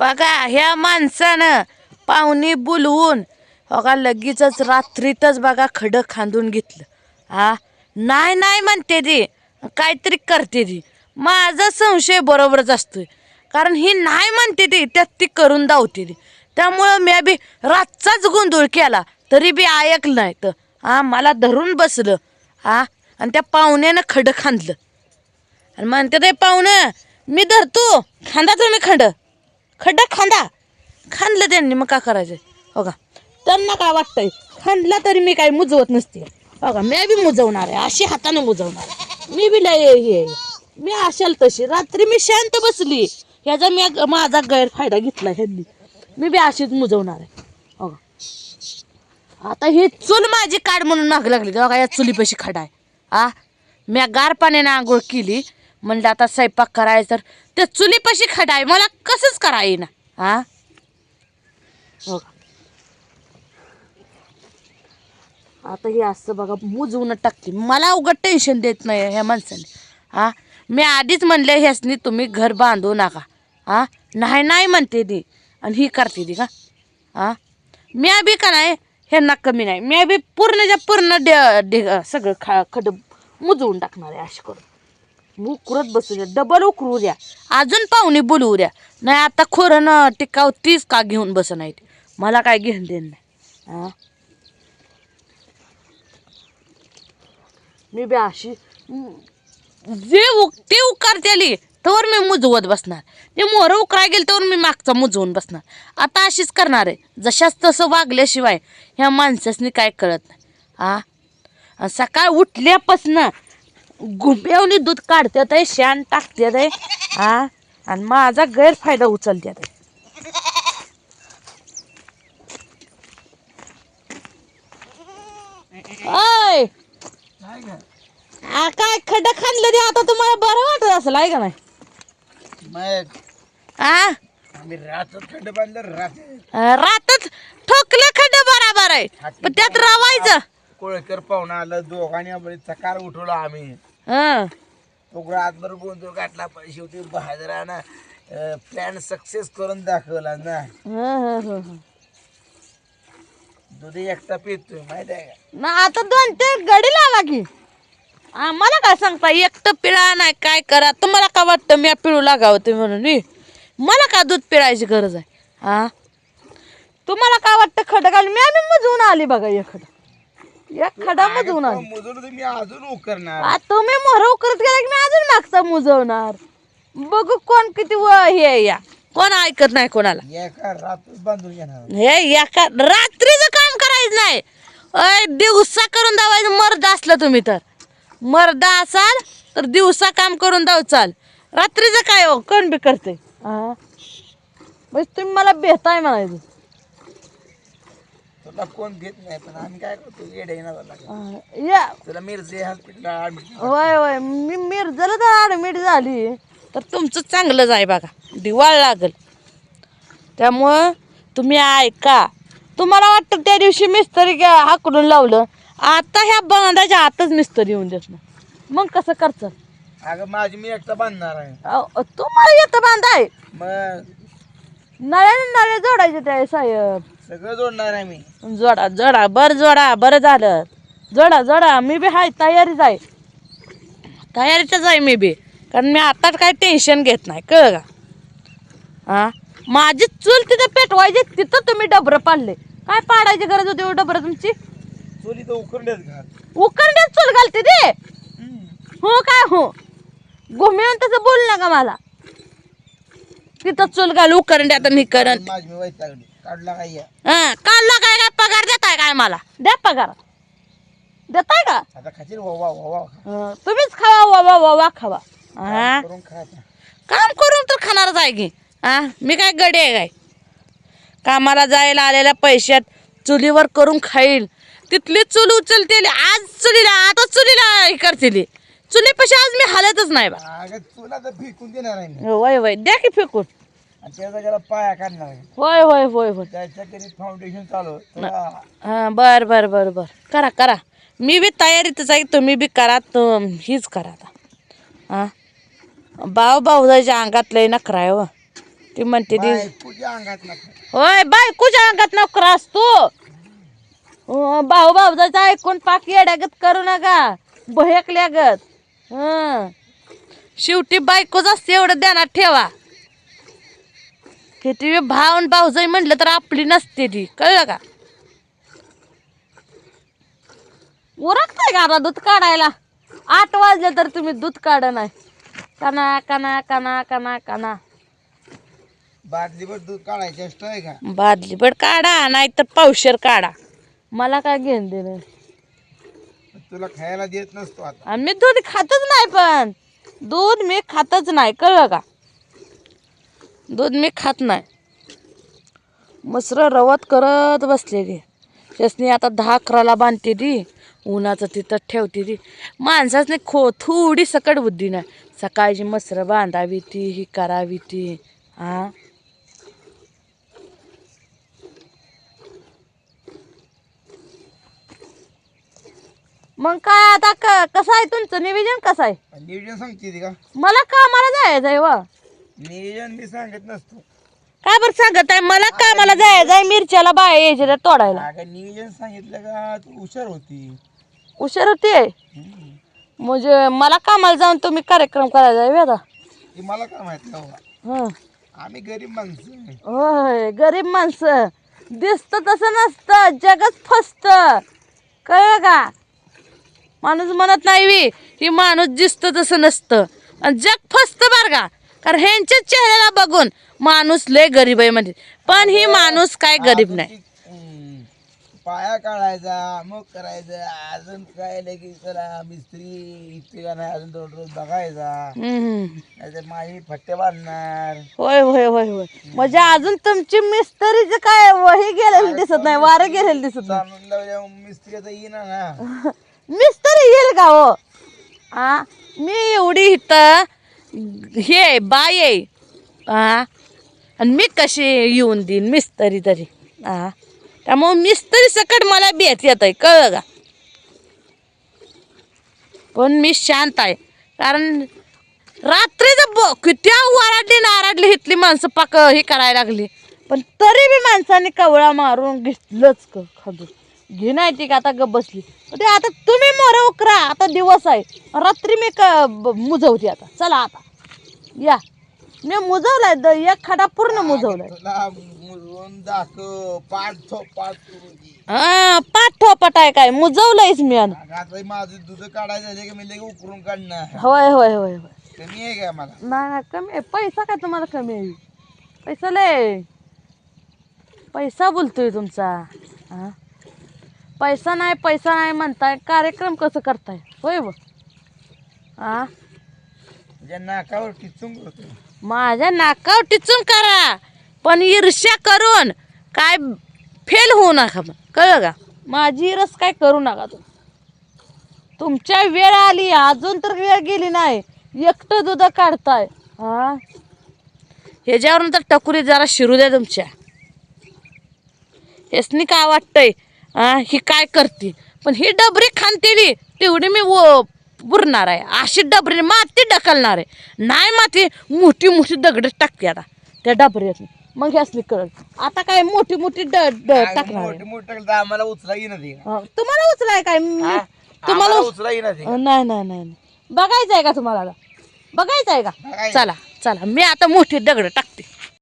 बघा ह्या माणसानं पाहुणी बुलवून बघा लगेचच रात्रीतच बघा खडं खांदून घेतलं. हा नाही नाही म्हणते ती. काहीतरी करते ती. माझा संशय बरोबरच असतोय. कारण ही नाही म्हणते ती त्यात ती करून दावते ती. त्यामुळं मी बी रातचाच गोंधळ केला तरी बी ऐकलं नाही तर. हा मला धरून बसलं. हा आणि त्या पाहुण्यानं खडं खांदलं. आणि म्हणते ते पाहुणं मी धरतो. खांदा तुम्ही खंड. खड्डा खांदा. खांदलं त्यांनी मग का करायचं? हो का? त्यांना काय वाटतंय? खांदला तरी मी काही मुजवत नसते. हो का? मी बी मुजवणार आहे अशी हाताने मुजवणार आहे. मी बी लय हे मी असेल तशी. रात्री मी शांत बसली. ह्याचा मी माझा गैरफायदा घेतला ह्यांनी. मी बी अशीच मुजवणार आहे. हो का? आता ही चूल माझी काढ म्हणून माग लागली. हो का? या चुलीपाशी खडा आहे. आ? म्या गार पाण्याने आंघोळ केली. म्हणलं आता स्वयंपाक करायचं तर. त्या चुलीपाशी खडाय मला कसंच करा ना हा? हो का? आता हे असं बघा मुजवून टाकते. मला उघड टेन्शन देत नाही ह्या माणसाने. हा? मी आधीच म्हणले ह्यासनी तुम्ही घर बांधू नका. हा? नाही नाही म्हणते ती. आणि ही करते ती का? हा? मी बी का नाही ह्यांना कमी नाही. मी बी पूर्णच्या पूर्ण डे डे सगळं खा खड मुजवून टाकणार आहे अशी करून. उकरत बसू द्या. डबल उकरू द्या. अजून पाहुणे बोलवू द्या. नाही आता खोरं न टिकाव तीच का घेऊन बस नाही मला काय घेऊन देण नाही. मी बी अशी जे उक ते उकारतेली तर मी मुजवत बसणार. ते मोहरं उकराय गेल तर मी मागचा मुजवून बसणार. आता अशीच करणार आहे. जशाच तसं वागल्याशिवाय ह्या माणसासनी काय कळत नाही. हा? सकाळ उठल्यापासनं गुंब्यावनी दूध काढतात आहे शान टाकतात आहे हा आणि माझा गैरफायदा उचलतात आहे. आ, काय खड्डा खाल्लं ते आता तुम्हाला बरं वाटत असेल आहे का नाही? मग आ? आम्ही रातच खंड बांधलं रात रातच ठोकलं खड्डा बराबर आहे. पण त्यात रवायचं. कोळकर पाहुणा आलं दोघांनी आपण चकार उठवला आम्ही. हं. तो रातभर गोंधळ गाठला पण शेवटी बहादरानं प्लॅन सक्सेस करून दाखवला ना. हं, हं, हं, हं. दूध एकटा पितोय माहीत आहे का? ना आता दोन ते गडी लावा की. आम्हाला काय सांगता एकटं पिळा नाही काय करा. तुम्हाला का वाटतं मी पिळू लागावं ते म्हणून? मला का दूध पिळायची गरज आहे? हा? तुम्हाला काय वाटतं खडं घाल मी आम्ही मजवून आली बघा एक खडा एक खडा मजवून आली मुजून तुम्ही अजून उकरणार. आ, तुम्ही मोहर करत गेला की मी अजून मागचा मुजवणार. बघू कोण किती व हे आहे या. कोण ऐकत नाही कोणाला. एका रातच बांधून घेणार. हे एका रात्रीचं काम करायचं नाही. अय दिवसा करून दावायचं मर्द असलं तुम्ही तर. मर्द असाल तर दिवसा काम करून दाव चाल. रात्रीचं काय हो कोण बी करते हा बस तुम्ही मला भेटाय म्हणायचं. तुला कोण देत नाही पण आम्ही काय करतो येडे येणार या. तुला मिरजे ऍडमिट होय होय मी मिरजला तर ॲडमिट झाली. तर तुमचं चांगलंच आहे बघा. दिवाळ लागल. त्यामुळं तुम्ही ऐका. तुम्हाला वाटतं त्या दिवशी मिस्त्री ग- हाकडून लावलं. आता ह्या बांधाच्या आतच मिस्त्री येऊन देत नाही. मग कसं करचं अगं माझी मी एकटा बांधणार आहे. अहो, तुम्हाला येतं बांधाय? मग? नळ्याने नळे जोडायचे त्या साहेब. सगळं जोडणार आहे मी. जोडा जोडा बरं जोडा बरं झालं. जोडा जोडा मी बी हाय तयारीच आहे. तयारीतच आहे मी बी. कारण मी आता काय टेन्शन घेत नाही कळ का? हा? माझी चूल तिथं पेटवायची तिथं तुम्ही डबरं पाडले. काय पाडायची गरज होती हो डबरं तुमची? तर उकरण्यात घाल. उकरण्यात चूल घालते ते? हो काय हो. घुमिळून तसं बोल नका मला. तिथं चूल घाल उकरण्यात आणि करण माझी मी काढला काय या? हा काढला काय काय पगार देताय काय मला? द्या पगार. देताय का? आता खातील वा वा वा हं, तुम्हीच खावा वा वा वा वा खावा हा? करून खायचा काम करून तर खाणारच आहे की. हा मी काय गडी आहे काय? कामाला जायला आलेल्या पैशात चुलीवर करून खाईल. तिथली चूल उचलते आज चुलीला आता चुलीला हे करतील. चुलीपाशी आज मी हालतच नाही बा. अगं तुला तर फेकून देणार आहे मी. वय वय द्या की फेकून. आणि त्या जागेला पाया काढणार आहे. होय होय होय होय. त्याच्या तरी फाउंडेशन चालू तुला हां बर बर बर बर. करा करा. मी बी तयारीतच आहे. तुम्ही बी करा. तुम हीच करा आता. हां? भाऊ भाऊजाच्या अंगात लय नखरा आहे व ती म्हणते ती तुझ्या अंगात नका होय बायकोच्या अंगात नोकर असतो हो, भाऊ भाऊजाचं ऐकून पाक येड्यागत करू नका. भयकल्यागत. हं. शेवटी बायकोच असते एवढं ध्यानात ठेवा. किती वेळ भाव आणि भाऊजाई म्हटलं तर आपली नसते ती. कळलं का? उरकताय का आता दूध काढायला? आठ वाजले तर तुम्ही दूध काढ नाही कना कना कना कना कना बादलीभर दूध काढायची असतं का? बादली बड काढा नाही तर पावशेर काढा. मला काय घेऊन देणं? तुला खायला देत नसतो आता. आणि मी दूध खातच नाही पण. दूध मी खातच नाही कळलं का? दूध मी खात नाही. मसर रवत करत बसलेली. त्यासनी आता दहा अकराला बांधते ती. उन्हाचं तिथं ठेवते ती. माणसाच खो थोडी सकट बुद्धी नाही. सकाळची मसरं बांधावी ती ही करावी ती. हां? मग काय आता क कसं आहे तुमचं? नियोजन कसं आहे? नियोजन सांगते ती का? मला कामाला जायचं आहे व. नियोजन मी सांगत नसतो. काय बरं सांगत आहे? मला कामाला जायचं आहे मिरच्याला बाया यायच्या त्या तोडायला. अगं नियोजन सांगितलं का? तू हुशार होती. उशीर होते? हम्म. म्हणजे मला कामाला जाऊन तुम्ही कार्यक्रम करायचा आहे आता मला काय माहीत का हं. आम्ही गरीब माणसं आहे. होय गरीब माणसं. दिसतं तसं नसतं जगच फसत. कळलं का? माणूस म्हणत नाही वी ही माणूस दिसतं तसं नसतं. आणि जग फसतं बरं का. कारण ह्यांच्याच चेहऱ्याला बघून माणूस लय गरीब आहे म्हणजे. पण ही माणूस काय गरीब नाही. पाया काढायचा मग करायचं अजून काय लगेच करा मिस्त्री इतके का नाही अजून दोन रोज बघायचा. नाहीतर माझी फट्टे बांधणार. होय होय होय होय. म्हणजे अजून तुमची मिस्त्रीचं काय वही गेलेलं दिसत नाही वारं गेलेलं दिसत नाही. लावल्या मिस्त्रीचा येईना ना. मिस्त्री येईल का हो आ मी एवढी इथं हे बाय आहे. आ आणि मी कशी येऊन देईन मिस्तरी तरी. आ त्यामुळं मिस्त्री सकट मला बेत येत आहे कळलं का? पण मी शांत आहे. कारण रात्रीचं ब किती वराडली नाराडली इथली माणसं पाक हे करायला लागली. पण तरी बी माणसाने कवळा मारून घेतलंच क खाजून घे नाही ती का आता ग बसली? ते आता तुम्ही मोर उकरा आता दिवस आहे. रात्री मी क मुजवते आता. चला आता. या. मी मुजवलाय द एक खडा पूर्ण मुजवलाय. हा पाठ ठोपट आहे काय? मुजवलंयच मी आता. माझं दूध काढायचं झाले की मी लगे उकरून काढणार? होय होय होय होय. कमी आहे का मला? नाही नाही कमी आहे. पैसा काय तुम्हाला कमी आहे? पैसा लय. पैसा बोलतोय तुमचा. हा? पैसा नाही पैसा नाही म्हणताय कार्यक्रम कसं करताय? होय व ज्या नाकावर टिचून करतो माझ्या नाकावर टिचून करा. पण ईर्ष्या करून काय फेल होऊ नका मग. कळलं का? माझी इरस काय करू नका तुम्ही. तुमच्या वेळ आली अजून तर वेळ गेली नाही. एकटं दूध काढताय. हा ह्याच्यावरून तर टकुरी जरा शिरू द्या तुमच्या. हेसनी काय वाटतंय? हा ही काय करते पण ही डबरी खानतेली तेवढी मी व बुरणार आहे अशी डबरी माती ढकलणार आहे नाही माती मोठी मोठी दगड टाकते आता त्या डबऱ्यात मग ह्यासनी कळत आता काय मोठी मोठी ड ड टाकणार मोठे मोठे टाकलं तर आम्हाला उचला ते. हा, तुम्हाला उचलाय काय मी- हा? तुम्हाला आम्हाला उचला ते नाही नाही नाही नाही. बघायचं आहे का तुम्हाला आता? बघायचं आहे का बघायचं. चला चला मी आता मोठी दगड टाकते